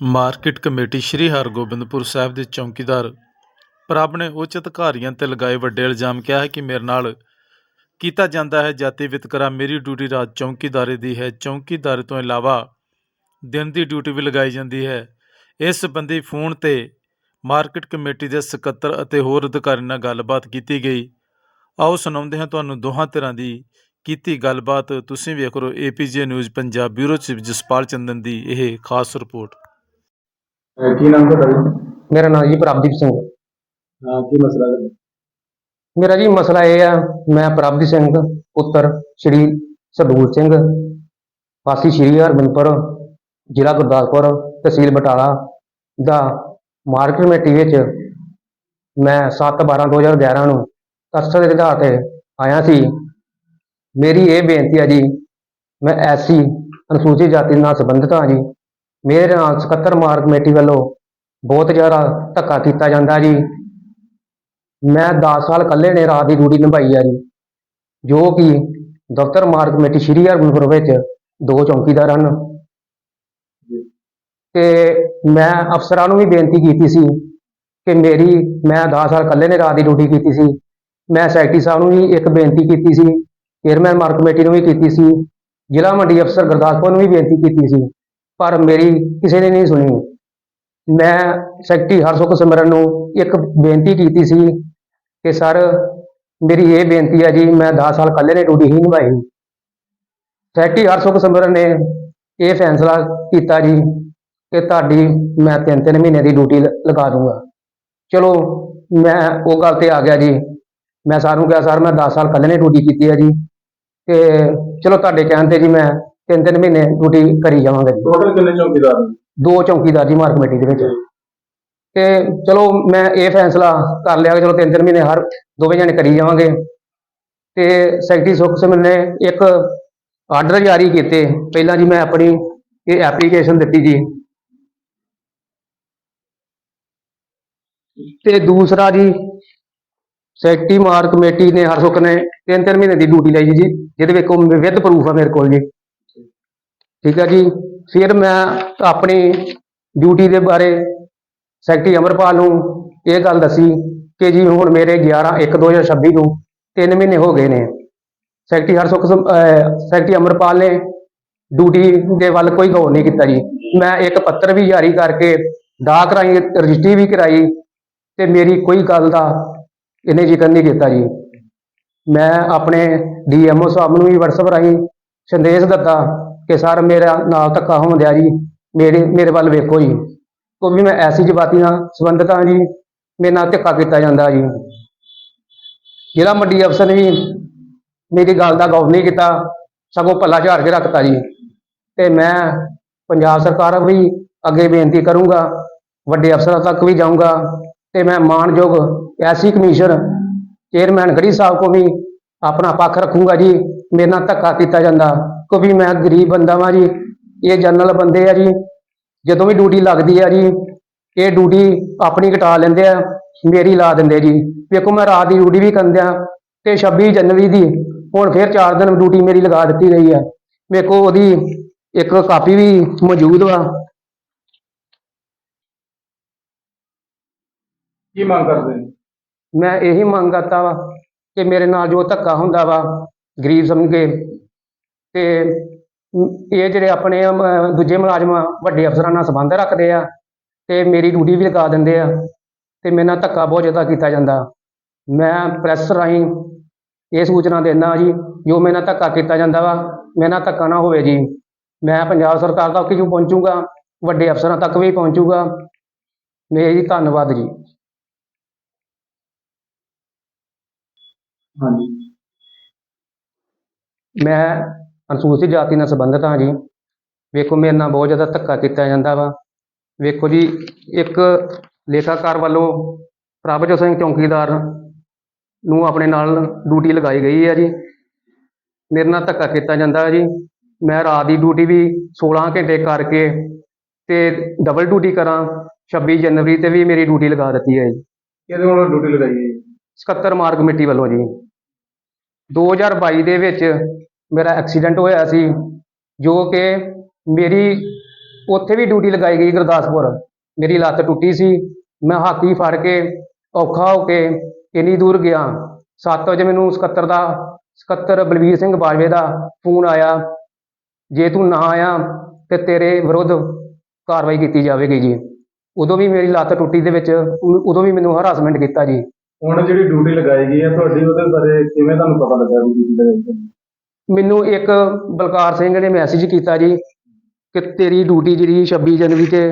Market committee Shri Hargobindpur Sahib ਦੇ ਚੌਕੀਦਾਰ ਪ੍ਰਭ ਨੇ ਉੱਚ ਅਧਿਕਾਰੀਆਂ ਤੇ ਲਗਾਏ ਵੱਡੇ ਇਲਜ਼ਾਮ ਕਿਹਾ ਹੈ ਕਿ ਮੇਰੇ ਨਾਲ ਕੀਤਾ ਜਾਂਦਾ ਹੈ ਜਾਤੀ ਵਿਤਕਰਾ ਮੇਰੀ ਡਿਊਟੀ ਰਾਤ ਚੌਕੀਦਾਰੇ ਦੀ ਹੈ। ਚੌਕੀਦਾਰੇ ਤੋਂ ਇਲਾਵਾ ਦਿਨ ਦੀ ਡਿਊਟੀ ਵੀ ਲਗਾਈ ਜਾਂਦੀ ਹੈ। ਇਸ ਸੰਬੰਧੀ ਫੋਨ ਤੇ ਮਾਰਕੀਟ ਕਮੇਟੀ ਦੇ ਸਕੱਤਰ ਅਤੇ ਹੋਰ ਅਧਿਕਾਰੀਆਂ ਨਾਲ ਗੱਲਬਾਤ ਕੀਤੀ ਗਈ। ਆਓ ਸੁਣਾਉਂਦੇ ਹਾਂ ਤੁਹਾਨੂੰ ਦੋਹਾਂ ਤਰ੍ਹਾਂ ਦੀ ਕੀਤੀ ਗੱਲਬਾਤ। ਤੁਸੀਂ ਵੇਖ ਰਹੇ ਹੋ APJ news Punjab bureau chief Jaspal Chandan ਦੀ ਇਹ ਖਾਸ ਰਿਪੋਰਟ। ਅਹ ਕੀ ਨਾਮ ਤੁਹਾਡਾ ਜੀ? ਮੇਰਾ ਨਾਮ ਜੀ ਪ੍ਰਭਦੀਪ ਸਿੰਘ। ਹਾਂ ਕੀ ਮਸਲਾ ਹੈ? ਮੇਰਾ ਜੀ ਮਸਲਾ ਇਹ ਆ ਮੈਂ ਪ੍ਰਭਦੀਪ ਸਿੰਘ ਪੁੱਤਰ ਸ਼੍ਰੀ ਸਰਦੂਲ ਸਿੰਘ ਵਾਸੀ ਸ਼੍ਰੀ ਹਰਮਿੰਦਰ ਜ਼ਿਲ੍ਹਾ ਗੁਰਦਾਸਪੁਰ ਤਹਿਸੀਲ ਬਟਾਲਾ ਦਾ ਮਾਰਕੀਟ ਕਮੇਟੀ ਵਿੱਚ ਮੈਂ 7/12/2011 ਨੂੰ ਕਸਟਰ ਦੇ ਆਧਾਰ ਤੇ ਆਇਆ ਸੀ। ਮੇਰੀ ਇਹ ਬੇਨਤੀ ਹੈ ਜੀ ਮੈਂ ਐਸੀ ਅਨੁਸੂਚਿਤ ਜਾਤੀ ਨਾਲ ਸੰਬੰਧਿਤ ਹਾਂ ਜੀ। ਮੇਰੇ ਨਾਲ ਸਕੱਤਰ ਮਾਰਕ ਕਮੇਟੀ ਵੱਲੋਂ ਬਹੁਤ ਜ਼ਿਆਦਾ ਧੱਕਾ ਕੀਤਾ ਜਾਂਦਾ ਜੀ। ਮੈਂ 10 ਸਾਲ ਇਕੱਲੇ ਨੇ ਰਾਤ ਦੀ ਡਿਊਟੀ ਨਿਭਾਈ ਆ ਜੀ। ਜੋ ਕਿ ਦਫ਼ਤਰ ਮਾਰਕ ਕਮੇਟੀ ਸ਼੍ਰੀ ਹਰਗੋਬਿੰਦਪੁਰ ਵਿੱਚ ਦੋ ਚੌਕੀਦਾਰ ਹਨ। ਤੇ ਮੈਂ ਅਫਸਰਾਂ ਨੂੰ ਵੀ ਬੇਨਤੀ ਕੀਤੀ ਸੀ ਕਿ ਮੇਰੀ ਮੈਂ 10 ਸਾਲ ਇਕੱਲੇ ਨੇ ਰਾਤ ਦੀ ਡਿਊਟੀ ਕੀਤੀ ਸੀ। ਮੈਂ ਸੈਕਟਰੀ ਸਾਹਿਬ ਨੂੰ ਵੀ ਇੱਕ ਬੇਨਤੀ ਕੀਤੀ ਸੀ। ਚੇਅਰਮੈਨ ਮਾਰਕ ਕਮੇਟੀ ਨੂੰ ਵੀ ਕੀਤੀ ਸੀ। ਜ਼ਿਲ੍ਹਾ ਮੰਡੀ ਅਫਸਰ ਗੁਰਦਾਸਪੁਰ ਨੂੰ ਵੀ ਬੇਨਤੀ ਕੀਤੀ ਸੀ। ਪਰ ਮੇਰੀ ਕਿਸੇ ਨੇ ਨਹੀਂ ਸੁਣੀ। ਮੈਂ ਸੈਕਟਰੀ ਹਰਸੁਖ ਸਿਮਰਨ ਨੂੰ ਇੱਕ ਬੇਨਤੀ ਕੀਤੀ ਸੀ ਕਿ ਸਰ, ਮੇਰੀ ਇਹ ਬੇਨਤੀ ਹੈ ਜੀ, ਮੈਂ 10 ਸਾਲ ਇਕੱਲੇ ਨੇ ਡਿਊਟੀ ਹੀ ਨਿਭਾਈ। ਸੈਕਟਰੀ ਹਰਸੁਖ ਸਿਮਰਨ ਨੇ ਇਹ ਫੈਸਲਾ ਕੀਤਾ ਜੀ ਕਿ ਤੁਹਾਡੀ ਮੈਂ ਤਿੰਨ ਤਿੰਨ ਮਹੀਨੇ ਦੀ ਡਿਊਟੀ ਲ- ਲਗਾ ਦੂੰਗਾ। ਚਲੋ, ਮੈਂ ਉਹ ਗੱਲ ਤੇ ਆ ਗਿਆ ਜੀ। ਮੈਂ ਸਰ ਨੂੰ ਕਿਹਾ, ਸਰ, ਮੈਂ 10 ਸਾਲ ਇਕੱਲੇ ਨੇ ਡਿਊਟੀ ਕੀਤੀ ਹੈ ਜੀ। ਤੇ ਚਲੋ, ਤੁਹਾਡੇ ਕਹਿਣ ਤੇ ਜੀ ਮੈਂ ਤਿੰਨ ਤਿੰਨ ਮਹੀਨੇ ਡਿਊਟੀ ਕਰੀ ਜਾਵਾਂਗਾ। ਜੀ ਟੋਟਲ ਕਿੰਨੇ ਚੌਕੀਦਾਰ ਨੇ? ਦੋ ਚੌਕੀਦਾਰ ਜੀ ਮਾਰਕ ਕਮੇਟੀ ਦੇ ਵਿੱਚ। ਤੇ ਚਲੋ ਮੈਂ ਇਹ ਫੈਸਲਾ ਕਰ ਲਿਆ ਕਿ ਚਲੋ ਤਿੰਨ ਤਿੰਨ ਮਹੀਨੇ ਹਰ ਦੋਵੇਂ ਜਣੇ ਕਰੀ ਜਾਵਾਂਗੇ। ਤੇ ਸੈਕਟਰੀ ਸੁਖ ਸਿਮਰ ਨੇ ਇੱਕ ਆਰਡਰ ਜਾਰੀ ਕੀਤੇ। ਪਹਿਲਾਂ ਜੀ ਮੈਂ ਆਪਣੀ ਇਹ ਐਪਲੀਕੇਸ਼ਨ ਦਿੱਤੀ ਜੀ। ਤੇ ਦੂਸਰਾ ਜੀ ਸੈਕਟਰੀ ਮਾਰਕ ਕਮੇਟੀ ਨੇ ਹਰਸੁਖ ਨੇ ਤਿੰਨ ਤਿੰਨ ਮਹੀਨੇ ਦੀ ਡਿਊਟੀ ਲਈ ਜੀ। ਜਿਹਦੇ ਵਿੱਚ ਵਿਦ ਪ੍ਰੂਫ ਆ ਮੇਰੇ ਕੋਲ ਜੀ। ਠੀਕ ਹੈ ਜੀ। ਫਿਰ ਮੈਂ ਆਪਣੀ ਡਿਊਟੀ ਦੇ ਬਾਰੇ ਸੈਕਟਰੀ ਅਮਰਪਾਲ ਨੂੰ ਇਹ ਗੱਲ ਦੱਸੀ ਕਿ ਜੀ ਹੁਣ ਮੇਰੇ 11 1 2026 ਨੂੰ 3 ਮਹੀਨੇ ਹੋ ਗਏ ਨੇ। ਸੈਕਟਰੀ ਹਰਸੁਖ ਸੈਕਟਰੀ ਅਮਰਪਾਲ ਨੇ ਡਿਊਟੀ ਦੇ ਵੱਲ ਕੋਈ ਗੌਰ ਨਹੀਂ ਕੀਤਾ ਜੀ। ਮੈਂ ਇੱਕ ਪੱਤਰ ਵੀ ਜਾਰੀ ਕਰਕੇ ਡਾਕ ਰਾਹੀਂ ਰਜਿਸਟਰੀ ਵੀ ਕਰਾਈ ਤੇ ਮੇਰੀ ਕੋਈ ਗੱਲ ਦਾ ਇਹਨੇ ਜ਼ਿਕਰ ਨਹੀਂ ਕੀਤਾ ਜੀ। ਮੈਂ ਆਪਣੇ ਡੀਐਮਓ ਸਾਹਿਬ ਨੂੰ ਵੀ WhatsApp ਰਾਹੀਂ ਸੰਦੇਸ਼ ਦਿੱਤਾ ਕਿ ਸਰ ਮੇਰਾ ਨਾਲ ਧੱਕਾ ਹੋਣ ਦਿਆ ਜੀ, ਮੇਰੇ ਮੇਰੇ ਵੱਲ ਵੇਖੋ ਜੀ। ਕਿਉਂਕਿ ਮੈਂ ਐਸੀ ਜਮਾਤੀ ਨਾਲ ਸੰਬੰਧਿਤ ਹਾਂ ਜੀ, ਮੇਰੇ ਨਾਲ ਧੱਕਾ ਕੀਤਾ ਜਾਂਦਾ ਜੀ। ਜ਼ਿਲ੍ਹਾ ਮੰਡੀ ਅਫਸਰ ਨੇ ਵੀ ਮੇਰੀ ਗੱਲ ਦਾ ਗੌਰ ਨਹੀਂ ਕੀਤਾ, ਸਗੋਂ ਪੱਲਾ ਝਾੜ ਕੇ ਰੱਖਤਾ ਜੀ। ਤੇ ਮੈਂ ਪੰਜਾਬ ਸਰਕਾਰ ਵੀ ਅੱਗੇ ਬੇਨਤੀ ਕਰੂੰਗਾ, ਵੱਡੇ ਅਫਸਰਾਂ ਤੱਕ ਵੀ ਜਾਊਂਗਾ। ਤੇ ਮੈਂ ਮਾਨਯੋਗ ਐਸੀ ਕਮਿਸ਼ਨ ਚੇਅਰਮੈਨ ਗੜੀ ਸਾਹਿਬ ਕੋ ਵੀ ਆਪਣਾ ਪੱਖ ਰੱਖੂੰਗਾ ਜੀ, ਮੇਰੇ ਨਾਲ ਧੱਕਾ ਕੀਤਾ ਜਾਂਦਾ। ਕਿਉਂਕਿ ਮੈਂ ਗਰੀਬ ਬੰਦਾ ਵਾਂ ਜੀ ਇਹ ਜਨਰਲ ਬੰਦੇ ਆ ਜੀ ਜਦੋਂ ਵੀ ਡਿਊਟੀ ਲੱਗਦੀ ਆ ਜੀ ਇਹ ਡਿਊਟੀ ਆਪਣੀ ਘਟਾ ਲੈਂਦੇ ਆ ਮੇਰੀ ਲਾ ਦਿੰਦੇ ਜੀ। ਵੇਖੋ ਮੈਂ ਰਾਤ ਦੀ ਡਿਊਟੀ ਵੀ ਕਰਦਿਆਂ ਤੇ 26 ਜਨਵਰੀ ਦੀ ਹੁਣ ਫਿਰ 4 ਦਿਨ ਡਿਊਟੀ ਮੇਰੀ ਲਗਾ ਦਿੱਤੀ ਗਈ ਆ। ਵੇਖੋ ਉਹਦੀ ਇੱਕ ਕਾਪੀ ਵੀ ਮੌਜੂਦ ਵਾ। ਕੀ ਮੰਗ ਕਰਦੇ ਨੇ? ਮੈਂ ਇਹੀ ਮੰਗ ਕਰਦਾ ਵਾ ਕਿ ਮੇਰੇ ਨਾਲ ਜੋ ਧੱਕਾ ਹੁੰਦਾ ਵਾ ਗਰੀਬ ਸਮਝ ਕੇ ਤੇ ਇਹ ਜਿਹੜੇ ਆਪਣੇ ਦੂਜੇ ਮੁਲਾਜ਼ਮ ਵੱਡੇ ਅਫਸਰਾਂ ਨਾਲ ਸੰਬੰਧ ਰੱਖਦੇ ਆ ਤੇ ਮੇਰੀ ਡਿਊਟੀ ਵੀ ਲਗਾ ਦਿੰਦੇ ਆ ਤੇ ਮੇਰੇ ਨਾਲ ਧੱਕਾ ਬਹੁਤ ਜ਼ਿਆਦਾ ਕੀਤਾ ਜਾਂਦਾ। ਮੈਂ ਪ੍ਰੈਸ ਰਾਹੀਂ ਇਹ ਸੂਚਨਾ ਦਿੰਦਾ ਜੀ ਜੋ ਮੇਰੇ ਨਾਲ ਧੱਕਾ ਕੀਤਾ ਜਾਂਦਾ ਵਾ ਮੇਰੇ ਨਾਲ ਧੱਕਾ ਨਾ ਹੋਵੇ ਜੀ। ਮੈਂ ਪੰਜਾਬ ਸਰਕਾਰ ਤੱਕ ਵੀ ਪਹੁੰਚੂਗਾ ਵੱਡੇ ਅਫਸਰਾਂ ਤੱਕ ਵੀ ਪਹੁੰਚੂਗਾ। ਮੇਰੀ ਧੰਨਵਾਦ ਜੀ। ਹਾਂਜੀ। ਮੈਂ ਅਨੁਸੂਚਿਤ ਜਾਤੀ ਨਾਲ ਸੰਬੰਧਿਤ ਹਾਂ ਜੀ। ਵੇਖੋ ਮੇਰੇ ਨਾਲ ਬਹੁਤ ਜ਼ਿਆਦਾ ਧੱਕਾ ਕੀਤਾ ਜਾਂਦਾ ਵਾ। ਵੇਖੋ ਜੀ ਇੱਕ ਲੇਖਾਕਾਰ ਵੱਲੋਂ ਪ੍ਰਭਜੋਤ ਸਿੰਘ ਚੌਂਕੀਦਾਰ ਨੂੰ ਆਪਣੇ ਨਾਲ ਡਿਊਟੀ ਲਗਾਈ ਗਈ ਹੈ ਜੀ। ਮੇਰੇ ਨਾਲ ਧੱਕਾ ਕੀਤਾ ਜਾਂਦਾ ਹੈ ਜੀ। ਮੈਂ ਰਾਤ ਦੀ ਡਿਊਟੀ ਵੀ 16 ਘੰਟੇ ਕਰਕੇ ਤੇ ਡਬਲ ਡਿਊਟੀ ਕਰਾਂ 26 ਜਨਵਰੀ ਤੇ ਵੀ ਮੇਰੀ ਡਿਊਟੀ ਲਗਾ ਦਿੱਤੀ ਹੈ ਜੀ। ਕਿਹਦੇ ਵੱਲੋਂ ਡਿਊਟੀ ਲਗਾਈ ਹੈ ਜੀ? 77 ਮਾਰਕ ਕਮੇਟੀ ਵੱਲੋਂ ਜੀ। 2022 ਦੇ ਵਿੱਚ ਮੇਰਾ ਐਕਸੀਡੈਂਟ ਹੋਇਆ ਸੀ, ਜੋ ਕਿ ਮੇਰੀ ਉੱਥੇ ਵੀ ਡਿਊਟੀ ਲਗਾਈ ਗਈ ਗੁਰਦਾਸਪੁਰ। ਮੇਰੀ ਲੱਤ ਟੁੱਟੀ ਸੀ, ਮੈਂ ਹਾਕੀ ਫੜ ਕੇ ਔਖਾ ਹੋ ਕੇ ਕਿੰਨੀ ਦੂਰ ਗਿਆ। 7 ਵਜੇ ਮੈਨੂੰ ਸਕੱਤਰ ਦਾ, ਸਕੱਤਰ ਬਲਵੀਰ ਸਿੰਘ ਬਾਜਵੇ ਦਾ ਫੋਨ ਆਇਆ, ਜੇ ਤੂੰ ਨਾ ਆਇਆ, ਤੇ ਤੇਰੇ ਵਿਰੁੱਧ ਕਾਰਵਾਈ ਕੀਤੀ ਜਾਵੇਗੀ ਜੀ। ਉਦੋਂ ਵੀ ਮੇਰੀ ਲੱਤ ਟੁੱਟੀ ਦੇ ਵਿੱਚ, ਉਦੋਂ ਵੀ ਮੈਨੂੰ ਹਰਾਸਮੈਂਟ ਕੀਤਾ ਜੀ। ਹੁਣ ਜਿਹੜੀ ਡਿਊਟੀ ਲਗਾਈ ਗਈ ਹੈ, ਤੁਹਾਡੀ ਉਹਦੇ ਬਾਰੇ ਕਿਵੇਂ ਤੁਹਾਨੂੰ ਪਤਾ ਲੱਗਾ ਵੀ ਡਿਊਟੀ ਲਗਾਈ ਗਈ ਮੈਨੂੰ ਇੱਕ ਬਲਕਾਰ ਸਿੰਘ ਨੇ ਮੈਸੇਜ ਕੀਤਾ ਜੀ ਕਿ ਤੇਰੀ ਡਿਊਟੀ ਜਿਹੜੀ 26 ਜਨਵਰੀ ਤੇ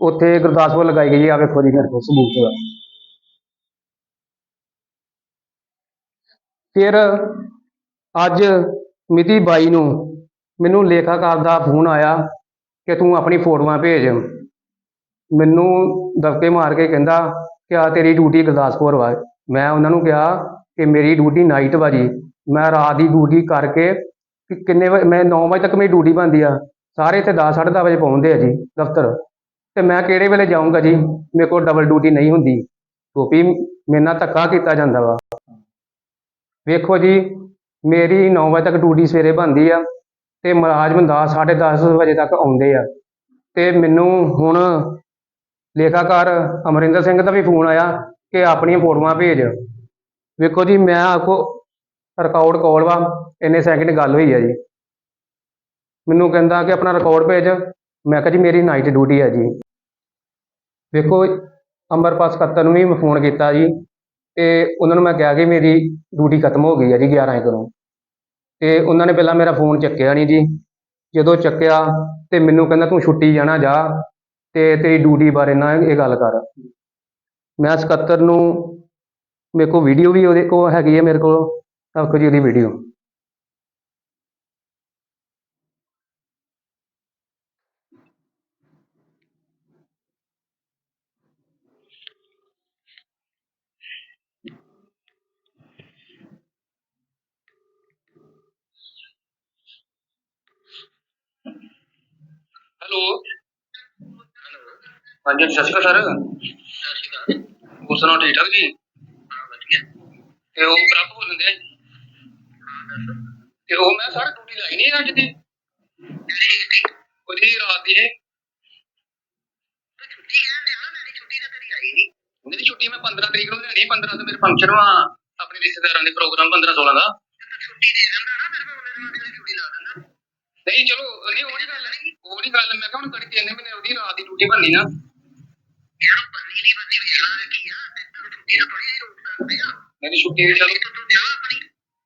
ਉੱਥੇ ਗੁਰਦਾਸਪੁਰ ਲਗਾਈ ਗਈ ਹੈ ਆ, ਵੇਖੋ ਜੀ ਮੇਰੇ ਕੋਲ ਸਬੂਤ। ਹੈ ਫਿਰ ਅੱਜ ਮਿਤੀ ਬਾਈ ਨੂੰ ਮੈਨੂੰ ਲੇਖਾਕਾਰ ਦਾ ਫੋਨ ਆਇਆ ਕਿ ਤੂੰ ਆਪਣੀ ਫੋਟੋਆਂ ਭੇਜ। ਮੈਨੂੰ ਦਬਕੇ ਮਾਰ ਕੇ ਕਹਿੰਦਾ ਕਿ ਆ ਤੇਰੀ ਡਿਊਟੀ ਗੁਰਦਾਸਪੁਰ ਵਾ। ਮੈਂ ਉਹਨਾਂ ਨੂੰ ਕਿਹਾ ਕਿ ਮੇਰੀ ਡਿਊਟੀ ਨਾਈਟ ਵਾ ਜੀ। ਮੈਂ ਰਾਤ ਦੀ ਡਿਊਟੀ ਕਰਕੇ ਕਿ ਕਿੰਨੇ ਵਜੇ, ਮੈਂ 9 ਵਜੇ ਤੱਕ ਮੇਰੀ ਡਿਊਟੀ ਬਣਦੀ ਆ। ਸਾਰੇ ਇੱਥੇ 10 10:30 ਵਜੇ ਪਹੁੰਚਦੇ ਆ ਜੀ, ਦਫ਼ਤਰ। ਤੇ ਮੈਂ ਕਿਹੜੇ ਵੇਲੇ ਜਾਊਂਗਾ ਜੀ? ਮੇਰੇ ਕੋਲ ਡਬਲ ਡਿਊਟੀ ਨਹੀਂ ਹੁੰਦੀ। ਕਿਉਂਕਿ ਮੇਰੇ ਨਾਲ ਧੱਕਾ ਕੀਤਾ ਜਾਂਦਾ ਵਾ। ਵੇਖੋ ਜੀ, ਮੇਰੀ 9 ਵਜੇ ਤੱਕ ਡਿਊਟੀ ਸਵੇਰੇ ਬਣਦੀ ਆ ਤੇ ਮੁਲਾਜ਼ਮ 10 10:30 ਵਜੇ ਤੱਕ ਆਉਂਦੇ ਆ। ਤੇ ਮੈਨੂੰ ਹੁਣ ਲੇਖਾਕਾਰ ਅਮਰਿੰਦਰ ਸਿੰਘ ਦਾ ਵੀ ਫੋਨ ਆਇਆ ਕਿ ਆਪਣੀਆਂ ਫੋਟੋਆਂ ਭੇਜ। ਵੇਖੋ ਜੀ, ਮੈਂ ਆਪਕੋ ਰਿਕਾਰਡ ਕਾਲ ਵਾ, ਇੰਨੇ ਸੈਕਿੰਡ ਗੱਲ ਹੋਈ ਆ ਜੀ। ਮੈਨੂੰ ਕਹਿੰਦਾ ਕਿ ਆਪਣਾ ਰਿਕਾਰਡ ਭੇਜ। ਮੈਂ ਕਿਹਾ ਜੀ, ਮੇਰੀ ਨਾਈਟ ਡਿਊਟੀ ਹੈ ਜੀ। ਵੇਖੋ, ਅੰਮ੍ਰਿਤਪਾਲ ਸਕੱਤਰ ਨੂੰ ਵੀ ਮੈਂ ਫੋਨ ਕੀਤਾ ਜੀ, ਤੇ ਉਹਨਾਂ ਨੂੰ ਮੈਂ ਕਿਹਾ ਕਿ ਮੇਰੀ ਡਿਊਟੀ ਖਤਮ ਹੋ ਗਈ ਹੈ ਜੀ 11 ਵਜੇ ਨੂੰ। ਤੇ ਉਹਨਾਂ ਨੇ ਪਹਿਲਾਂ ਮੇਰਾ ਫੋਨ ਚੱਕਿਆ ਨਹੀਂ ਜੀ। ਜਦੋਂ ਚੱਕਿਆ, ਤੇ ਮੈਨੂੰ ਕਹਿੰਦਾ, ਤੂੰ ਛੁੱਟੀ ਜਾਣਾ, ਜਾ। ਤੇ ਤੇਰੀ ਡਿਊਟੀ ਬਾਰੇ ਨਾ ਇਹ ਗੱਲ ਕਰ। ਮੈਂ ਸਕੱਤਰ ਨੂੰ, ਮੇਰੇ ਕੋਲ ਵੀਡੀਓ ਵੀ ਉਹਦੇ ਕੋਲ ਹੈਗੀ ਹੈ ਮੇਰੇ ਕੋਲ। ਸਭ ਕੁਝ ਉਹਦੀ ਵੀਡੀਓ ਹੈਲੋ। ਹਾਂਜੀ ਸਤਿ ਸ਼੍ਰੀ ਅਕਾਲ ਸਰ। ਹੋਰ ਸੁਣਾਓ ਠੀਕ ਠਾਕ ਜੀ? ਤੇ ਉਹ ਪ੍ਰਭ ਬੋਲਦੇ ਆ ਤੇ ਉਹ ਮੈਂ ਸਰ ਡਿਊਟੀ ਲਾਈ ਨਹੀਂ ਅੱਜ ਦੀ। ਉਹਦੀ ਰਾਤ ਦੀ ਹੈ ਮੇਰੀ ਛੁੱਟੀ ਮੈਂ 15 ਤਰੀਕ ਨੂੰ ਲੈਣੀ 15 ਤੋਂ ਮੇਰੇ ਫੰਕਸ਼ਨ ਵਾ ਆਪਣੇ ਰਿਸ਼ਤੇਦਾਰਾਂ ਦੇ ਪ੍ਰੋਗਰਾਮ 15 16 ਦਾ। ਨਹੀਂ, ਚਲੋ, ਨਹੀਂ, ਉਹ ਨਹੀਂ ਗੱਲ, ਉਹ ਨਹੀਂ ਗੱਲ, ਮੈਂ ਕਿਹਾ ਹੁਣ ਕੜੀ ਤਿੰਨ ਮਹੀਨੇ ਉਹਦੀ ਰਾਤ ਦੀ ਡਿਊਟੀ ਬਣਨੀ ਨਾ। ਮੇਰੀ ਛੁੱਟੀ ਤੇ ਚਲੋ।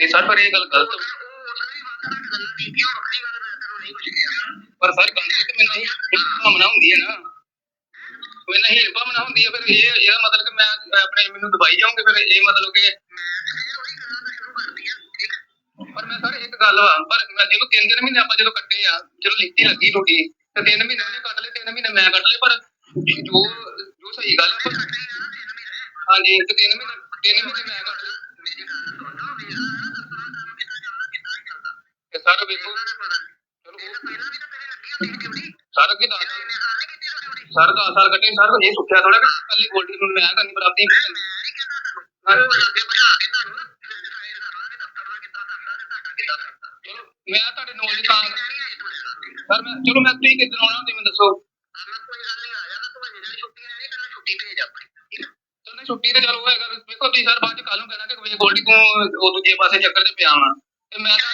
ਨਹੀਂ ਸਰ ਪਰ ਇਹ ਗੱਲ ਗਲਤ ਪਰ ਸਰ ਗੱਲ ਇਹ ਕਿ ਮੈਨੂੰ ਹੀ। ਭਾਵਨਾ ਹੁੰਦੀ ਹੈ ਨਾ। ਮੈਨੂੰ ਹੀ ਭਾਵਨਾ ਹੁੰਦੀ ਹੈ ਫਿਰ ਇਹ ਇਹਦਾ ਮਤਲਬ ਕਿ ਮੈਂ ਆਪਣੇ ਮੈਨੂੰ ਦਵਾਈ ਜਾਊਂਗੇ ਫਿਰ ਇਹ ਮਤਲਬ ਕਿ ਪਰ ਮੈਂ ਸਰ ਇੱਕ ਗੱਲ ਵਾ ਪਰ ਜਦੋਂ ਤਿੰਨ ਤਿੰਨ ਮਹੀਨੇ ਆਪਾਂ ਜਦੋਂ ਕੱਟੇ ਆ ਜਦੋਂ ਲਿਖਤੀ ਲੱਗੀ ਟੁੱਟੀ ਤੇ ਤਿੰਨ ਮਹੀਨੇ ਉਹਨੇ ਕੱਟ ਲਏ ਤਿੰਨ ਮਹੀਨੇ ਮੈਂ ਕੱਟ ਲਏ ਪਰ ਜੋ ਜੋ ਸਹੀ ਗੱਲ ਆ ਪਰ ਹਾਂਜੀ ਤੇ ਤਿੰਨ ਮਹੀਨੇ ਤਿੰਨ ਮਹੀਨੇ ਮੈਂ ਕੱਟ ਲਏ ਤੇ ਸਰ ਵੇਖੋ। ਸਰ ਅੱਗੇ ਦੱਸ ਸਰ ਦਾ ਸਾਲ ਕੱਟੇ। ਸਰ ਇਹ ਸੁੱਖਿਆ ਥੋੜਾ ਕਿ ਕੱਲੀ ਗੋਲਡੀ ਨੂੰ ਮੈਂ ਪ੍ਰਾਪਤੀ ਨਹੀਂ ਚਲੋ ਮੈਂ ਤੁਹਾਡੇ ਨੋਲ ਦੀ ਤਾਂ ਸਰ ਮੈਂ ਚਲੋ ਮੈਂ ਤੁਸੀਂ ਕਿੱਦਣ ਆਉਣਾ ਤੁਸੀਂ ਮੈਨੂੰ ਦੱਸੋ। ਚਲੋ ਛੁੱਟੀ ਤੇ ਚਲੋ ਵੇਖੋ ਤੁਸੀਂ ਸਰ ਬਾਅਦ ਚ ਕੱਲ ਨੂੰ ਕਹਿਣਾ ਕਿ ਗੋਲਡੀ ਤੂੰ ਉਹ ਦੂਜੇ ਪਾਸੇ ਚੱਕਰ ਤੇ ਪਿਆ ਵਾਂ। ਤੇ ਮੈਂ ਤਾਂ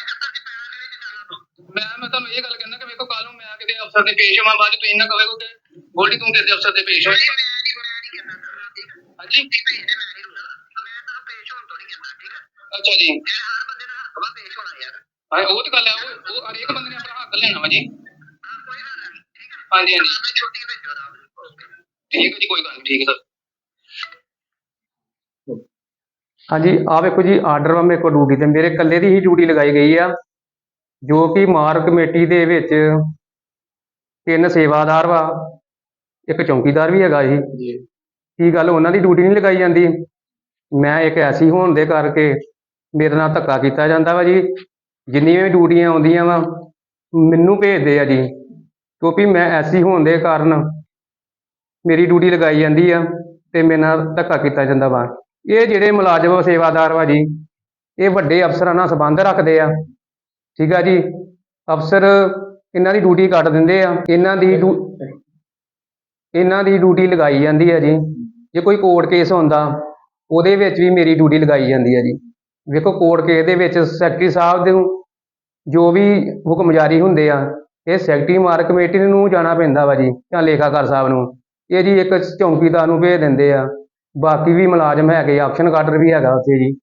ਮੈਂ ਮੈਂ ਤੁਹਾਨੂੰ ਇਹ ਗੱਲ ਕਹਿੰਦਾ ਕਿ ਵੇਖੋ ਕੱਲ ਨੂੰ ਮੈਂ ਕਿਤੇ ਅਫਸਰ ਦੇ ਪੇਸ਼ ਹੋਵਾਂ ਬਾਅਦ ਚ ਤੁਸੀਂ ਨਾ ਕਹੋ ਕਿ ਗੋਲਡੀ ਤੂੰ ਕਿਸੇ ਅਫਸਰ ਦੇ ਪੇਸ਼ ਹੋਇਆ ਹਾਂਜੀ? ਅੱਛਾ ਜੀ। ਹਾਂ ਉਹ ਤਾਂ ਗੱਲ ਹੈ ਉਹ ਉਹ ਹਰੇਕ ਬੰਦੇ ਨੇ ਆਪਣਾ ਹੱਕ ਲੈਣਾ ਵਾ ਜੀ। ਹਾਂਜੀ ਹਾਂਜੀ। ਠੀਕ ਹੈ ਜੀ ਕੋਈ ਗੱਲ ਨਹੀਂ ਠੀਕ ਹੈ ਸਰ ਹਾਂਜੀ ਆ ਵੇਖੋ ਜੀ ਆਰਡਰ ਵਾ ਮੇਰੇ ਕੋਲ ਡਿਊਟੀ ਤੇ। ਮੇਰੇ ਇਕੱਲੇ ਦੀ ਹੀ ਡਿਊਟੀ ਲਗਾਈ ਗਈ ਆ ਜੋ ਕਿ ਮਾਰ ਕਮੇਟੀ ਦੇ ਵਿੱਚ ਤਿੰਨ ਸੇਵਾਦਾਰ ਵਾ ਇੱਕ ਚੌਕੀਦਾਰ ਵੀ ਹੈਗਾ ਜੀ ਜੀ। ਕੀ ਗੱਲ ਉਹਨਾਂ ਦੀ ਡਿਊਟੀ ਨਹੀਂ ਲਗਾਈ ਜਾਂਦੀ? ਮੈਂ ਇੱਕ ਐਸੀ ਹੋਣ ਦੇ ਕਰਕੇ ਮੇਰੇ ਨਾਲ ਧੱਕਾ ਕੀਤਾ ਜਾਂਦਾ ਵਾ ਜੀ। ਜਿੰਨੀਆਂ ਵੀ ਡਿਊਟੀਆਂ ਆਉਂਦੀਆਂ ਵਾ ਮੈਨੂੰ ਭੇਜਦੇ ਆ ਜੀ। ਕਿਉਂਕਿ ਮੈਂ ਐਸੀ ਹੋਣ ਦੇ ਕਾਰਨ ਮੇਰੀ ਡਿਊਟੀ ਲਗਾਈ ਜਾਂਦੀ ਆ ਤੇ ਮੇਰੇ ਨਾਲ ਧੱਕਾ ਕੀਤਾ ਜਾਂਦਾ ਵਾ। ਇਹ ਜਿਹੜੇ ਮੁਲਾਜ਼ਮ ਸੇਵਾਦਾਰ ਵਾ ਜੀ ਇਹ ਵੱਡੇ ਅਫਸਰਾਂ ਨਾਲ ਸੰਬੰਧ ਰੱਖਦੇ ਆ। ਠੀਕ ਆ ਜੀ। ਅਫਸਰ ਇਹਨਾਂ ਦੀ ਡਿਊਟੀ ਕੱਟ ਦਿੰਦੇ ਆ। ਇਹਨਾਂ ਦੀ ਡਿਊ- ਇਹਨਾਂ ਦੀ ਡਿਊਟੀ ਲਗਾਈ ਜਾਂਦੀ ਹੈ ਜੀ। ਜੇ ਕੋਈ ਕੋਰਟ ਕੇਸ ਹੁੰਦਾ, ਉਹਦੇ ਵਿੱਚ ਵੀ ਮੇਰੀ ਡਿਊਟੀ ਲਗਾਈ ਜਾਂਦੀ ਹੈ ਜੀ। ਵੇਖੋ ਕੋਰਟ ਕੇਸ ਦੇ ਵਿੱਚ ਸੈਕਟਰੀ ਸਾਹਿਬ ਦੇ ਜੋ ਵੀ ਹੁਕਮ ਜਾਰੀ ਹੁੰਦੇ ਆ, ਇਹ ਸੈਕਟਰੀ ਮਾਰ ਕਮੇਟੀ ਨੂੰ ਜਾਣਾ ਪੈਂਦਾ ਵਾ ਜੀ, ਜਾਂ ਲੇਖਾਕਾਰ ਸਾਹਿਬ ਨੂੰ। ਇਹ ਜੀ ਇੱਕ ਚੌਂਕੀਦਾਰ ਨੂੰ ਭੇਜ ਦਿੰਦੇ ਆ। ਬਾਕੀ ਵੀ ਮੁਲਾਜ਼ਮ ਹੈਗੇ ਆਪਸ਼ਨ ਕਾਡਰ ਵੀ ਹੈਗਾ ਉੱਥੇ ਜੀ।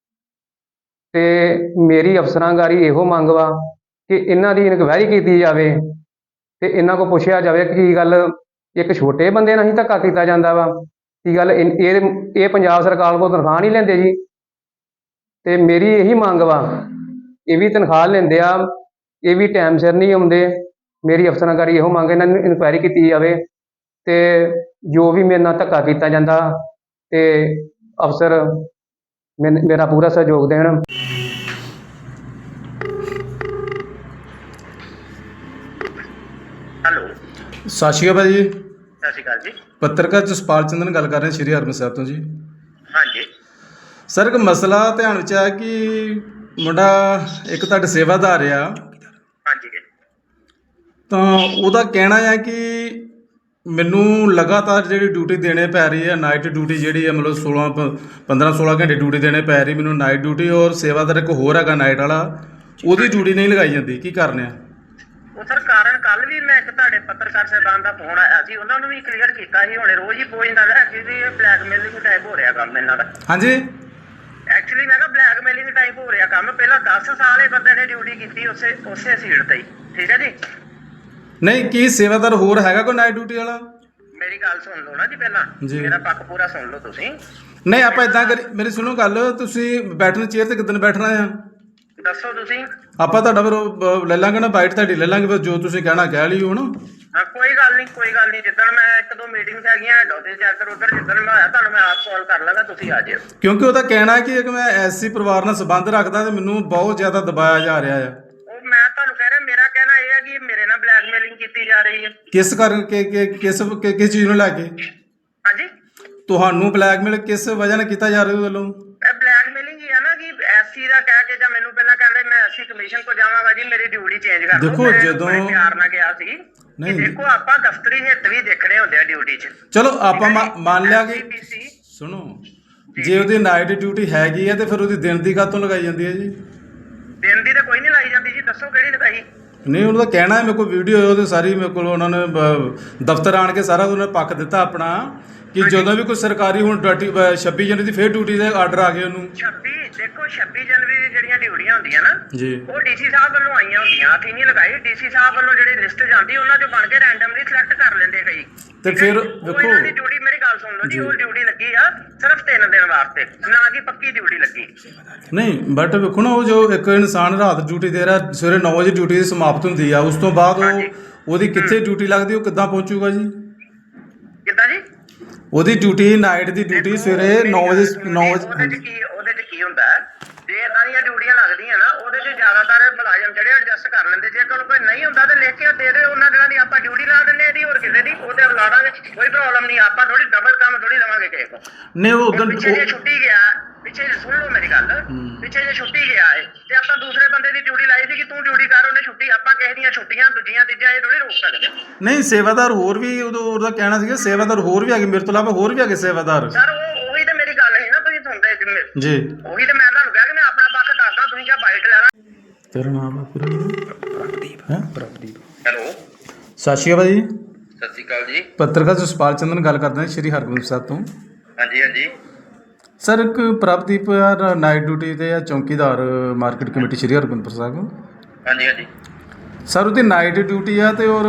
ਤੇ ਮੇਰੀ ਅਫਸਰਾਂਗਾਰੀ ਇਹੋ ਮੰਗ ਵਾ ਕਿ ਇਹਨਾਂ ਦੀ ਇਨਕੁਆਇਰੀ ਕੀਤੀ ਜਾਵੇ ਤੇ ਇਹਨਾਂ ਕੋਲ ਪੁੱਛਿਆ ਜਾਵੇ ਕਿ ਕੀ ਗੱਲ ਇੱਕ ਛੋਟੇ ਬੰਦੇ ਨਾਲ ਹੀ ਧੱਕਾ ਕੀਤਾ ਜਾਂਦਾ ਵਾ? ਕੀ ਗੱਲ ਇਨ- ਇਹ ਇਹ ਪੰਜਾਬ ਸਰਕਾਰ ਕੋਲ ਤਨਖਾਹ ਨਹੀਂ ਲੈਂਦੇ ਜੀ? ਤੇ ਮੇਰੀ ਇਹੀ ਮੰਗ ਵਾ, ਇਹ ਵੀ ਤਨਖਾਹ ਲੈਂਦੇ ਆ, ਇਹ ਵੀ ਟਾਈਮ ਸਿਰ ਨਹੀਂ ਆਉਂਦੇ। ਮੇਰੀ ਅਫਸਰਾਂ ਅਫਸਰਾਂਗਾਰੀ ਇਹੋ ਮੰਗ ਇਹਨਾਂ ਨੂੰ ਇਨਕੁਆਇਰੀ ਕੀਤੀ ਜਾਵੇ ਤੇ ਜੋ ਵੀ ਮੇਰੇ ਨਾਲ ਧੱਕਾ ਕੀਤਾ ਜਾਂਦਾ ਤੇ ਅਫਸਰ ਮੈਨ- ਮੇਰਾ ਪੂਰਾ ਸਹਿਯੋਗ ਦੇਣ। ਸਤਿ ਸ਼੍ਰੀ ਅਕਾਲ ਭਾਜੀ। ਸਤਿ ਸ਼੍ਰੀ ਅਕਾਲ ਜੀ। ਪੱਤਰਕਾਰ ਜਸਪਾਲ ਚੰਦਨ ਗੱਲ ਕਰ ਰਹੇ ਸ਼੍ਰੀ ਹਰਮਨ ਸਾਹਿਬ ਤੋਂ ਜੀ। ਹਾਂਜੀ। ਸਰ ਇੱਕ ਮਸਲਾ ਧਿਆਨ ਵਿੱਚ ਆਇਆ ਕਿ ਮੁੰਡਾ ਇੱਕ ਤੁਹਾਡਾ ਸੇਵਾਦਾਰ ਆ। ਹਾਂਜੀ ਤਾਂ ਉਹਦਾ ਕਹਿਣਾ ਹੈ ਕਿ ਮੈਨੂੰ ਲਗਾਤਾਰ ਜਿਹੜੀ ਡਿਊਟੀ ਦੇਣੇ ਪੈ ਰਹੀ ਹੈ ਨਾਈਟ ਡਿਊਟੀ ਜਿਹੜੀ ਹੈ ਮਤਲਬ 16 15 16 ਘੰਟੇ ਡਿਊਟੀ ਦੇਣੇ ਪੈ ਰਹੀ ਮੈਨੂੰ ਨਾਈਟ ਡਿਊਟੀ ਔਰ ਸੇਵਾਦਾਰ ਇੱਕ ਹੋਰ ਹੈਗਾ ਨਾਈਟ ਵਾਲਾ ਉਹਦੀ ਡਿਊਟੀ ਨਹੀਂ ਲਗਾਈ ਜਾਂਦੀ ਕੀ ਕਰਨੇ ਆ? ਉਹ ਸਰ ਕਾਰਨ ਕੱਲ ਵੀ ਮੈਂ ਇੱਕ ਤੁਹਾਡੇ ਪੱਤਰਕਾਰ ਸਾਹਿਬਾਨ ਦਾ ਫੋਨ ਆਇਆ ਸੀ ਉਹਨਾਂ ਨੂੰ ਵੀ ਕਲੀਅਰ ਕੀਤਾ ਸੀ ਹੁਣੇ ਰੋਜ਼ ਹੀ ਪਹੁੰਚਦਾ ਹੈ ਕਿ ਇਹ ਬਲੈਕਮੇਲਿੰਗ ਟਾਈਪ ਹੋ ਰਿਹਾ ਕੰਮ ਇਹਨਾਂ ਦਾ। ਹਾਂਜੀ। ਐਕਚੁਅਲੀ ਮੈਂ ਕਿਹਾ ਬਲੈਕਮੇਲਿੰਗ ਟਾਈਪ ਹੋ ਰਿਹਾ ਕੰਮ ਪਹਿਲਾਂ 10 ਸਾਲ ਇਹ ਬੰਦੇ ਨੇ ਡਿਊਟੀ ਕੀਤੀ ਉਸੇ ਉਸੇ ਸੀਟ ਤੇ ਹੀ। ਠੀਕ ਹੈ ਜੀ? ਨਹੀਂ ਕੀ ਸੇਵਾਦਾਰ ਹੋਰ ਹੈਗਾ ਕੋਈ ਨਾਈਟ ਡਿਊਟੀ ਵਾਲਾ? ਮੇਰੀ ਗੱਲ ਸੁਣ ਲਓ ਨਾ ਜੀ ਪਹਿਲਾਂ ਜੀ। ਮੇਰਾ ਪੱਖ ਪੂਰਾ ਸੁਣ ਲਓ ਤੁਸੀਂ। ਨਹੀਂ ਆਪਾਂ ਇਦਾਂ ਕਰੀ ਮੇਰੀ ਸੁਣੋ ਗੱਲ ਤੁਸੀਂ ਬੈਠਣ ਚੇਅਰ ਤੇ ਕਿਦਨ ਬੈਠਣਾ ਆ? ਦੱਸੋ ਤੁਸੀਂ। ਆਪਾਂ ਤੁਹਾਡਾ ਫਿਰ ਉਹ, ਲੈ ਲਾਂਗੇ ਨਾ ਬਾਈਟ ਤੁਹਾਡੀ ਲੈ ਲਾਂਗੇ ਫਿਰ ਜੋ ਤੁਸੀਂ ਕਹਿਣਾ ਕਹਿ ਲਿਓ ਨਾ ਹਾਂ ਕੋਈ ਗੱਲ ਨਹੀਂ ਕੋਈ ਗੱਲ ਨਹੀਂ ਜਿੱਦਣ ਮੈਂ ਇੱਕ ਦੋ ਮੀਟਿੰਗਸ ਹੈਗੀਆਂ ਹੈਡ ਆਫਿਸ ਜਾ ਕੇ ਉਧਰ ਜਿੱਦਣ ਮੈਂ ਆਇਆ ਤੁਹਾਨੂੰ ਮੈਂ ਆਪ ਕਾਲ ਕਰ ਲਾਂਗਾ ਤੁਸੀਂ ਆ ਜਿਓ। ਕਿਉਂਕਿ ਉਹਦਾ ਕਹਿਣਾ ਹੈ ਕਿ ਇੱਕ ਮੈਂ ਐਸੀ ਪਰਿਵਾਰ ਨਾਲ ਸੰਬੰਧ ਰੱਖਦਾ ਤੇ ਮੈਨੂੰ ਬਹੁਤ ਜ਼ਿਆਦਾ ਦਬਾਇਆ ਜਾ ਰਿਹਾ ਆ। ਉਹ ਮੈਂ ਤੁਹਾਨੂੰ ਕਹਿ ਰਿਹਾ ਮੇਰਾ ਕਹਿਣਾ ਇਹ ਹੈ ਕਿ ਮੇਰੇ ਨਾਲ ਬਲੈਕਮੇਲਿੰਗ ਕੀਤੀ ਜਾ ਰਹੀ ਹੈ। ਕਿਸ ਕਰਕੇ ਕਿ ਕਿਸ ਕਿ- ਕਿਸ ਚੀਜ਼ ਨੂੰ ਲੈ ਕੇ? ਹਾਂਜੀ? ਤੁਹਾਨੂੰ ਬਲੈਕਮੇਲ ਕਿਸ ਵਜ੍ਹਾ ਨਾਲ ਕੀਤਾ ਜਾ ਰਿਹਾ ਉਹਦੇ ਵੱਲੋਂ? ਇਹ ਹੀ ਨਾ ਕਿ ਐਸਸੀ ਦਾ ਕਹਿ ਕੇ ਜਾਂ ਮੈਨੂੰ ਪਹਿਲਾਂ ਕਹਿੰਦੇ ਮੈਂ ਐਸਸੀ ਕਮਿਸ਼ਨ ਕੋ ਜਾਵਾਂਗਾ ਜੀ ਮੇਰੀ ਡਿਊਟੀ ਚੇਂਜ ਕਰ ਦਿਓ ਦੇਖੋ, ਮੈਂ ਜਦੋਂ- ਬੜੇ ਪਿਆਰ ਨਾਲ ਗਿਆ ਸੀ ਕਿ ਨਹੀਂ। ਦੇਖੋ ਆਪਾਂ ਦਫ਼ਤਰੀ ਹਿੱਤ ਵੀ ਦੇਖਣੇ ਹੁੰਦੇ ਆ ਡਿਊਟੀ 'ਚ। ਚਲੋ ਆਪਾਂ ਮਾ- ਮੰਨ ਲਿਆ ਕਿ ਸੁਣੋ ਜੇ। ਉਹਦੀ ਨਾਈਟ ਡਿਊਟੀ ਹੈਗੀ ਹੈ ਤੇ ਫਿਰ ਉਹਦੀ ਦਿਨ ਦੀ ਕਾਹਤੋਂ ਲਗਾਈ ਜਾਂਦੀ ਹੈ ਜੀ? ਦਿਨ ਦੀ ਤਾਂ ਕੋਈ ਨਹੀਂ ਲਾਈ ਜਾਂਦੀ ਜੀ ਦੱਸੋ ਕਿਹੜੀ ਲਗਾਈ? ਨਹੀਂ ਉਹਦਾ ਕਹਿਣਾ ਹੈ ਮੇਰੇ ਕੋਲ ਵੀਡੀਓ ਹੈ ਉਹਦੇ ਸਾਰੀ ਮੇਰੇ ਕੋਲ ਉਹਨਾਂ ਨੇ ਬ- ਦਫ਼ਤਰ ਆਣ ਕੇ ਸਾਰਾ ਉਹਨਾਂ ਨੇ ਪੱਖ ਦਿੱਤਾ ਆਪਣਾ। ਕਿ ਜਦੋਂ ਵੀ ਕੋਈ ਸਰਕਾਰੀ ਹੁਣ ਡਿਊਟੀ 26 ਜਨਵਰੀ ਦੀ ਫੇਰ ਡਿਊਟੀ ਦੇ ਆਰਡਰ ਆ ਗਏ ਉਹਨੂੰ। 26 ਦੇਖੋ 26 ਜਨਵਰੀ ਦੀ ਜਿਹੜੀਆਂ ਡਿਊਟੀਆਂ ਹੁੰਦੀਆਂ ਨਾ ਜੀ। ਉਹ ਡੀਸੀ ਸਾਹਿਬ ਵੱਲੋਂ ਆਈਆਂ ਹੁੰਦੀਆਂ ਅਸੀਂ ਨਹੀਂ ਲਗਾਈ। ਡੀਸੀ ਸਾਹਿਬ ਵੱਲੋਂ ਜਿਹੜੀ ਲਿਸਟ ਜਾਂਦੀ ਉਹਨਾਂ ਚੋਂ ਬਣ ਕੇ ਰੈਂਡਮਲੀ ਸਿਲੈਕਟ ਕਰ ਲੈਂਦੇ ਕਈ। ਤੇ ਫਿਰ ਜੀ? ਉਹ ਵੇਖੋ- ਇਹਨਾਂ ਦੀ ਡਿਊਟੀ ਮੇਰੀ ਗੱਲ ਸੁਣ ਲਓ ਜੀ ਉਹ ਡਿਊਟੀ ਲੱਗੀ ਆ ਸਿਰਫ 3 ਦਿਨ ਵਾਸਤੇ ਨਾ ਕਿ ਪੱਕੀ ਡਿਊਟੀ ਲੱਗੀ। ਨਹੀਂ ਬਟ ਵੇਖੋ ਨਾ ਉਹ ਜੋ ਇੱਕ ਇਨਸਾਨ ਰਾਤ ਡਿਊਟੀ ਦੇ ਰਿਹਾ ਸਵੇਰੇ 9 ਵਜੇ ਡਿਊਟੀ ਦੀ ਸਮਾਪਤ ਹੁੰਦੀ ਆ ਉਸ ਤੋਂ ਬਾਅਦ ਉਹ। ਉਹਦੀ ਕਿੱਥੇ ਡਿਊਟੀ ਲੱਗਦੀ ਉਹ ਕਿੱਦਾਂ ਪਹੁੰਚੂਗਾ ਜੀ? ਕਿੱਦਾਂ ਜੀ? ਉਹਦੀ ਡਿਊਟੀ ਨਾਈਟ ਦੀ ਡਿਊਟੀ ਸਵੇਰੇ 9 ਵਜੇ 9 ਉਹਦੇ ਵਜੇ ਚ ਕੀ ਉਹਦੇ ਚ ਕੀ ਹੁੰਦਾ ਹੈ? ਜੇ ਇਦਾਂ ਦੀਆਂ ਡਿਊਟੀਆਂ ਲੱਗਦੀਆਂ ਨਾ ਉਹਦੇ ਚ ਜ਼ਿਆਦਾਤਰ ਮੁਲਾਜ਼ਮ ਜਿਹੜੇ ਐਡਜਸਟ ਕਰ ਲੈਂਦੇ ਜੇ ਕੋਲ ਕੋਈ ਨਹੀਂ ਹੁੰਦਾ ਤਾਂ ਲਿਖ ਕੇ ਦੇ ਦੇ ਉਹਨਾਂ ਦਿਨਾਂ ਦੀ ਆਪਾਂ ਡਿਊਟੀ ਲਾ ਦਿੰਦੇ ਇਹਦੀ ਹੋਰ ਕਿਸੇ ਦੀ ਉਹਦੇ ਲਾ ਦਾਂਗੇ ਕੋਈ ਪ੍ਰੋਬਲਮ ਨਹੀਂ ਆਪਾਂ ਥੋੜੀ ਡਬਲ ਕੰਮ ਥੋੜੀ ਲਵਾਂਗੇ ਕਿਸੇ ਕੋਲ ਨਹੀਂ ਉਹ ਹੁਣ ਉਦੋਂ ਪਿੱਛੇ ਜੇ ਛੁੱਟੀ ਗਿਆ ਪਿੱਛੇ ਜੇ ਸੁਣ ਲਓ ਮੇਰੀ ਗੱਲ। ਪਿੱਛੇ ਜੇ ਛੁੱਟੀ ਗਿਆ ਹੈ ਤੇ ਆਪਾਂ ਦੂਸਰੇ ਬੰਦੇ ਦੀ ਡਿਊਟੀ ਲਾਈ ਸੀ ਕਿ ਤੂੰ ਡਿਊਟੀ ਕਰ ਉਹਨੇ ਛੁੱਟੀ ਆਪਾਂ ਕਿਸੇ ਦੀਆਂ ਛੁੱਟੀਆਂ ਦੂਜੀਆਂ ਤੀਜੀਆਂ ਇਹ ਥੋੜੀ ਰੋਕ ਸਕਦੇ ਨਹੀਂ ਸੇਵਾਦਾਰ ਹੋਰ ਵੀ ਉਦੋਂ ਉਹਦਾ ਕਹਿਣਾ ਸੀਗਾ ਸੇਵਾਦਾਰ ਹੋਰ ਵੀ ਹੈਗੇ ਮੇਰੇ ਤੋਂ ਇਲਾਵਾ ਹੋਰ ਵੀ ਹੈਗੇ ਸੇਵਾਦਾਰ। ਸਰ ਉਹ ਉਹੀ ਤੇ ਮੇਰੀ ਗੱਲ ਹੈ ਨਾ ਤੁਸੀਂ ਸੁਣਦੇ ਮੇ- ਜੀ। ਉਹੀ ਤੇ ਮੈਂ ਤੁਹਾਨੂੰ ਕਿਹਾ ਕਿ ਮੈਂ ਆਪਣਾ ਪੱਖ ਦੱਸਦਾ ਤੁਸੀਂ ਕਿਹਾ ਬਾਈਟ ਲੈ ਲਾ ਤੇਰਾ ਨਾਮ ਹੈ ਪੂਰਾ? ਹੈ? ਹੈਲੋ। ਸਤਿ ਸ਼੍ਰੀ ਅਕਾਲ ਜੀ। ਸਤਿ ਸ਼੍ਰੀ ਅਕਾਲ ਜੀ। ਪੱਤਰਕਾਰ ਜਸਪਾਲ ਚੰਦਨ ਗੱਲ ਕਰਦਾ ਹਾਂ ਸ਼੍ਰੀ ਹਰਗੋਬਿੰਦ ਸਾਹਿਬ ਤੋਂ। ਹਾਂਜੀ ਹਾਂਜੀ। ਸਰ ਇੱਕ ਪ੍ਰਭਦੀਪ ਯਾਰ ਨਾਈਟ ਡਿਊਟੀ ਤੇ ਆ ਚੌਂਕੀਦਾਰ ਮਾਰਕੀਟ ਕਮੇਟੀ ਸ਼੍ਰੀ ਹਰਗੋਬਿੰਦਪੁਰ ਸਾਹਿਬ ਹਾਂਜੀ ਹਾਂਜੀ। ਸਰ ਉਹਦੀ ਨਾਈਟ ਡਿਊਟੀ ਆ ਤੇ ਔਰ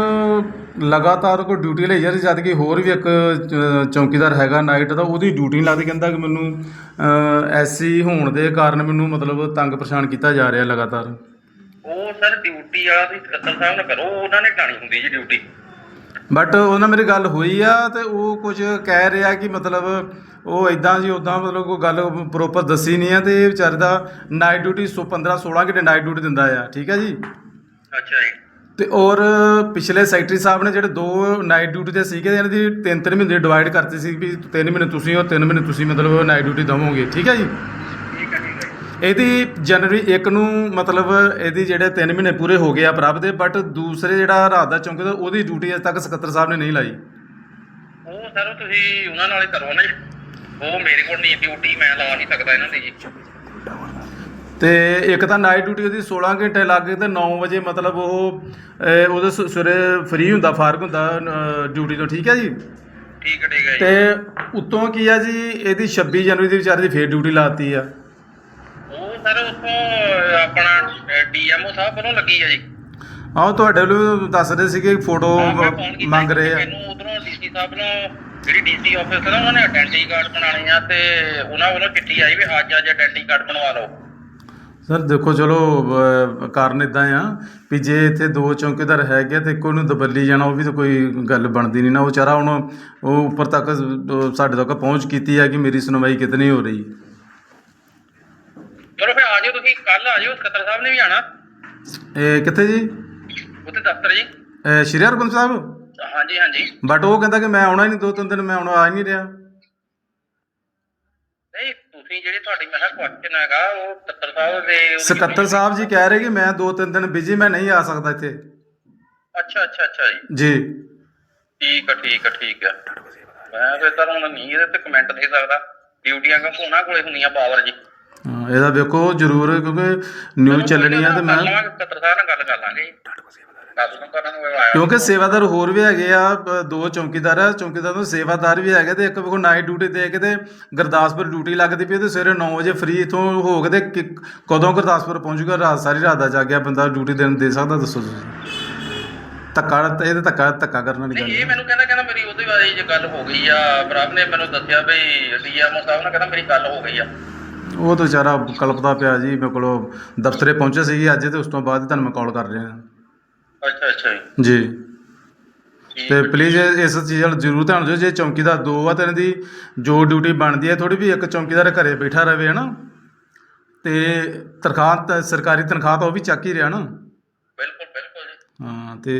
ਲਗਾਤਾਰ ਕੋਈ ਡਿਊਟੀ ਲਈ ਜਾਂਦੀ ਜਦ ਕਿ ਹੋਰ ਵੀ ਇੱਕ ਅ, ਚੌਂਕੀਦਾਰ ਹੈਗਾ ਨਾਈਟ ਦਾ ਉਹਦੀ ਡਿਊਟੀ ਨਹੀਂ ਲੱਗਦੀ ਕਹਿੰਦਾ ਕਿ ਮੈਨੂੰ ਐਸੀ ਹੋਣ ਦੇ ਕਾਰਨ ਮੈਨੂੰ ਮਤਲਬ ਤੰਗ ਪਰੇਸ਼ਾਨ ਕੀਤਾ ਜਾ ਰਿਹਾ ਲਗਾਤਾਰ। ਉਹ ਸਰ ਡਿਊਟੀ ਵਾਲਾ ਤੁਸੀਂ ਸਕੱਤਰ ਸਾਹਿਬ ਨਾਲ ਕਰੋ ਉਹਨਾਂ ਨੇ ਟਾਣੀ ਹੁੰਦੀ ਜੀ ਡਿਊਟੀ। ਬਟ ਉਹਨਾਂ ਨਾਲ ਮੇਰੀ ਗੱਲ ਹੋਈ ਆ ਤੇ ਉਹ ਕੁਝ ਕਹਿ ਰਿਹਾ ਕਿ ਮਤਲਬ ਉਹ ਇਦਾਂ ਜੀ ਉਦਾਂ ਮਤਲਬ ਕੋਈ ਗੱਲ ਪ੍ਰੋਪਰ ਦੱਸੀ ਨਹੀਂ ਆ ਤੇ ਇਹ ਵਿਚਾਰੇ ਦਾ ਨਾਈਟ ਡਿਊਟੀ 15 16 ਘੰਟੇ ਨਾਈਟ ਡਿਊਟੀ ਦਿੰਦਾ ਆ ਠੀਕ ਹੈ ਜੀ? ਅੱਛਾ ਜੀ। ਤੇ ਔਰ ਪਿਛਲੇ ਸੈਕਟਰੀ ਸਾਹਿਬ ਨੇ ਜਿਹੜੇ ਦੋ ਨਾਈਟ ਡਿਊਟੀ ਤੇ ਸੀਗੇ ਇਹਨਾਂ ਦੀ ਤਿੰਨ ਤਿੰਨ ਮਹੀਨੇ ਡਿਵਾਈਡ ਕਰਤੀ ਸੀ ਵੀ ਤਿੰਨ ਮਹੀਨੇ ਤੁਸੀਂ ਔਰ ਤਿੰਨ ਮਹੀਨੇ ਤੁਸੀਂ ਮਤਲਬ ਨਾਈਟ ਡਿਊਟੀ ਦਵੋਗੇ ਠੀਕ ਹੈ ਜੀ? ਇਹਦੀ ਜਨਵਰੀ 1 ਨੂੰ ਮਤਲਬ ਇਹਦੀ ਜਿਹੜੇ 3 ਮਹੀਨੇ ਪੂਰੇ ਹੋ ਗਏ ਆ ਪ੍ਰਭ ਦੇ ਬਟ ਦੂਸਰੇ ਜਿਹੜਾ ਰਾਤ ਦਾ ਚੌਂਕੀ ਦਾ ਉਹਦੀ ਡਿਊਟੀ ਅਜੇ ਤੱਕ ਸਕੱਤਰ ਸਾਹਿਬ ਨੇ ਨਹੀਂ ਲਾਈ। ਉਹ ਸਰ ਤੁਸੀਂ ਉਹਨਾਂ ਨਾਲ ਕਰੋ ਨਾ ਜੀ। ਉਹ ਮੇਰੇ ਕੋਲ ਨਹੀਂ ਡਿਊਟੀ ਮੈਂ ਲਾ ਨਹੀਂ ਸਕਦਾ ਇਹਨਾਂ ਦੀ ਜੀ। ਤੇ ਇੱਕ ਤਾਂ ਨਾਈਟ ਡਿਊਟੀ ਉਹਦੀ 16 ਘੰਟੇ ਲੱਗ ਗਏ ਤੇ 9 ਵਜੇ ਮਤਲਬ ਉਹ ਅਹ, ਉਹਦੇ ਸ- ਸਵੇਰੇ ਫ੍ਰੀ ਹੁੰਦਾ ਫਾਰਗ ਹੁੰਦਾ ਡਿਊਟੀ ਤੋਂ ਠੀਕ ਹੈ ਜੀ? ਠੀਕ ਹੈ ਠੀਕ ਹੈ ਜੀ। ਤੇ ਉਤੋਂ ਕੀ ਆ ਜੀ ਇਹਦੀ 26 ਜਨਵਰੀ ਦੀ ਵਿਚਾਰੇ ਦੀ ਫੇਰ ਡਿਊਟੀ ਲਾਤੀ ਆ। ਸਰ ਉੱਥੋਂ ਆਪਣਾ ਡੀਐਮਓ ਸਾਹਿਬ ਵੱਲੋਂ ਲੱਗੀ ਆ ਜੀ। ਆਹ ਤੁਹਾਡੇ ਵੱਲੋਂ ਦੱਸ ਰਹੇ ਸੀਗੇ ਫੋਟੋ ਮੰਗ ਰਹੇ ਆ। ਮੈਨੂੰ ਉਧਰੋਂ ਡੀਸੀ ਸਾਹਿਬ ਨੂੰ ਜਿਹੜੀ ਡੀਸੀ ਆਫਿਸ ਹੈ ਉਹਨਾਂ ਨੇ ਆਇਡੈਂਟੀ ਕਾਰਡ ਬਣਾਉਣੇ ਆ ਤੇ ਉਹਨਾਂ ਵੱਲੋਂ ਚਿੱਠੀ ਆਈ ਵੀ ਅੱਜ ਅੱਜ ਆਇਡੈਂਟੀ ਕਾਰਡ ਬਣਵਾ ਲਓ। ਸਰ ਦੇਖੋ ਚਲੋ ਕਾਰਨ ਇਦਾਂ ਆ ਵੀ ਜੇ ਇੱਥੇ ਦੋ ਚੌਂਕੀਦਾਰ ਹੈਗੇ ਆ ਤੇ ਇੱਕੋ ਨੂੰ ਦਬੱਲੀ ਜਾਣਾ ਉਹ ਵੀ ਤਾਂ ਕੋਈ ਗੱਲ ਬਣਦੀ ਨਹੀਂ ਨਾ। ਉਹ ਵਿਚਾਰਾ ਹੁਣ ਉਹ ਉੱਪਰ ਤੱਕ ਸਾਡੇ ਤੱਕ ਪਹੁੰਚ ਕੀਤੀ ਹੈ ਕਿ ਮੇਰੀ ਸੁਣਵਾਈ ਕਿਤਨੀ ਹੋ ਰਹੀ। ਚਲੋ ਫਿਰ ਆ ਜਾਓ ਤੁਸੀਂ ਕੱਲ ਆ ਜਾਓ ਸਕੱਤਰ ਸਾਹਿਬ ਨੇ ਵੀ ਆਣਾ ਇਹ ਕਿੱਥੇ ਜੀ? ਉੱਥੇ ਦਫ਼ਤਰ ਜੀ। ਇਹ ਸ਼੍ਰੀ ਹਰਗੋਬਿੰਦ ਸਾਹਿਬ? ਹਾਂਜੀ ਹਾਂਜੀ। ਬਟ ਉਹ ਕਹਿੰਦਾ ਕਿ ਮੈਂ ਆਉਣਾ ਹੀ ਨਹੀਂ ਦੋ ਤਿੰਨ ਦਿਨ ਮੈਂ ਆਉਣਾ ਆ ਹੀ ਨਹੀਂ ਰਿਹਾ। ਨਹੀਂ ਤੁਸੀਂ ਜਿਹੜੀ ਤੁਹਾਡੀ ਮੈਂ ਕਿਹਾ ਕੁਐਸਚਨ ਹੈਗਾ ਉਹ ਸਕੱਤਰ ਸਾਹਿਬ ਦੇ ਉਹਦੀ ਸਕੱਤਰ ਸਾਹਿਬ ਜੀ ਕਹਿ ਰਹੇ ਕਿ ਮੈਂ ਦੋ ਤਿੰਨ ਦਿਨ ਬਿਜ਼ੀ ਮੈਂ ਨਹੀਂ ਆ ਸਕਦਾ ਇੱਥੇ। ਅੱਛਾ ਅੱਛਾ ਅੱਛਾ ਜੀ। ਜੀ। ਠੀਕ ਆ ਠੀਕ ਆ ਠੀਕ ਆ। ਮੈਂ ਫਿਰ ਤਾਂ ਹੁਣ ਨਹੀਂ ਇਹਦੇ ਤੇ ਕਮੈਂਟ ਦੇ ਸਕਦਾ। ਡਿਊਟੀਆਂ ਕਿਉਂਕਿ ਉਹਨਾਂ ਕੋਲੇ ਹੁੰਦੀਆਂ ਪਾਵਰ ਜੀ? ਹਾਂ, ਇਹਦਾ ਵੇਖੋ ਜ਼ਰੂਰ ਕਿਉਂਕਿ ਨਿਊਜ਼ ਚੱਲਣੀ ਆ ਤੇ ਮੈਂ ਸਕੱਤਰ ਸਾਹਿਬ ਨਾਲ ਗੱਲ ਕਰ ਲਾਂਗੇ। ਗੱਲ ਨੂੰ ਕਰਨ ਨੂੰ ਆਇਆ। ਕਿਉਂਕਿ ਸੇਵਾਦਾਰ ਹੋਰ ਵੀ ਹੈਗੇ ਆ ਦੋ ਚੌਕੀਦਾਰ ਆ ਚੌਕੀਦਾਰ ਤੋਂ ਸੇਵਾਦਾਰ ਵੀ ਹੈਗੇ ਤੇ ਇੱਕ ਵੇਖੋ ਨਾਈਟ ਡਿਊਟੀ ਦੇ ਕੇ ਤੇ ਗੁਰਦਾਸਪੁਰ ਡਿਊਟੀ ਲੱਗਦੀ ਪਈ ਤੇ ਸਵੇਰੇ 9 ਵਜੇ ਫ੍ਰੀ ਇਥੋਂ ਹੋ ਕੇ ਤੇ ਕਿ- ਕਦੋਂ ਗੁਰਦਾਸਪੁਰ ਪਹੁੰਚੂਗਾ? ਰਾਤ ਸਾਰੀ ਰਾਤ ਦਾ ਜਾਗਿਆ ਬੰਦਾ ਡਿਊਟੀ ਦੇਣ ਦੇ ਸਕਦਾ ਦੱਸੋ ਤੁਸੀਂ। ਧੱਕਾ ਇਹ ਤੇ ਧੱਕਾ ਧੱਕਾ ਕਰਨ ਵਾਲੀ ਗੱਲ ਨਹੀਂ ਇਹ ਹੈ ਮੈਨੂੰ ਕਹਿੰਦਾ ਕਹਿੰਦਾ ਮੇਰੀ ਉਹਦੇ ਬਾਰੇ ਜੇ ਗੱਲ ਹੋ ਗਈ ਆ ਪ੍ਰਭ ਨੇ ਮੈਨੂੰ ਦੱਸਿਆ ਵੀ ਡੀਐਮਓ ਸਾਹਿਬ ਨਾਲ ਕਹਿੰਦਾ ਮੇਰੀ ਗੱਲ ਹੋ ਗਈ ਆ। ਉਹ ਤਾਂ ਵਿਚਾਰਾ ਕਲਪਦਾ ਪਿਆ ਜੀ ਮੇਰੇ ਕੋਲ ਦਫ਼ਤਰੇ ਪਹੁੰਚੇ ਸੀਗੀ ਅੱਜ ਤੇ ਉਸ ਤੋਂ ਬਾਅਦ ਤੁਹਾਨੂੰ ਮੈਂ ਕਾਲ ਕਰ ਰਿਹਾ। ਅੱਛਾ ਅੱਛਾ ਜੀ। ਜੀ। ਠੀਕ ਤੇ ਪਲੀਜ਼ ਇਸ ਚੀਜ਼ ਵੱਲ ਜ਼ਰੂਰ ਧਿਆਨ ਦਿਓ ਜੇ ਚੌਕੀਦਾਰ ਦੋ ਆ ਤੇ ਇਹਨਾਂ ਦੀ ਜੋ ਡਿਊਟੀ ਬਣਦੀ ਹੈ ਥੋੜੀ ਵੀ ਇੱਕ ਚੌਕੀਦਾਰ ਘਰੇ ਬੈਠਾ ਰਵੇ ਹਨਾ। ਤੇ ਤਨਖਾਹ ਤਾਂ ਸਰਕਾਰੀ ਤਨਖਾਹ ਤਾਂ ਉਹ ਵੀ ਚੱਕ ਹੀ ਰਿਹਾ ਨਾ ਬਿਲਕੁਲ ਬਿਲਕੁਲ ਜੀ। ਹਾਂ ਤੇ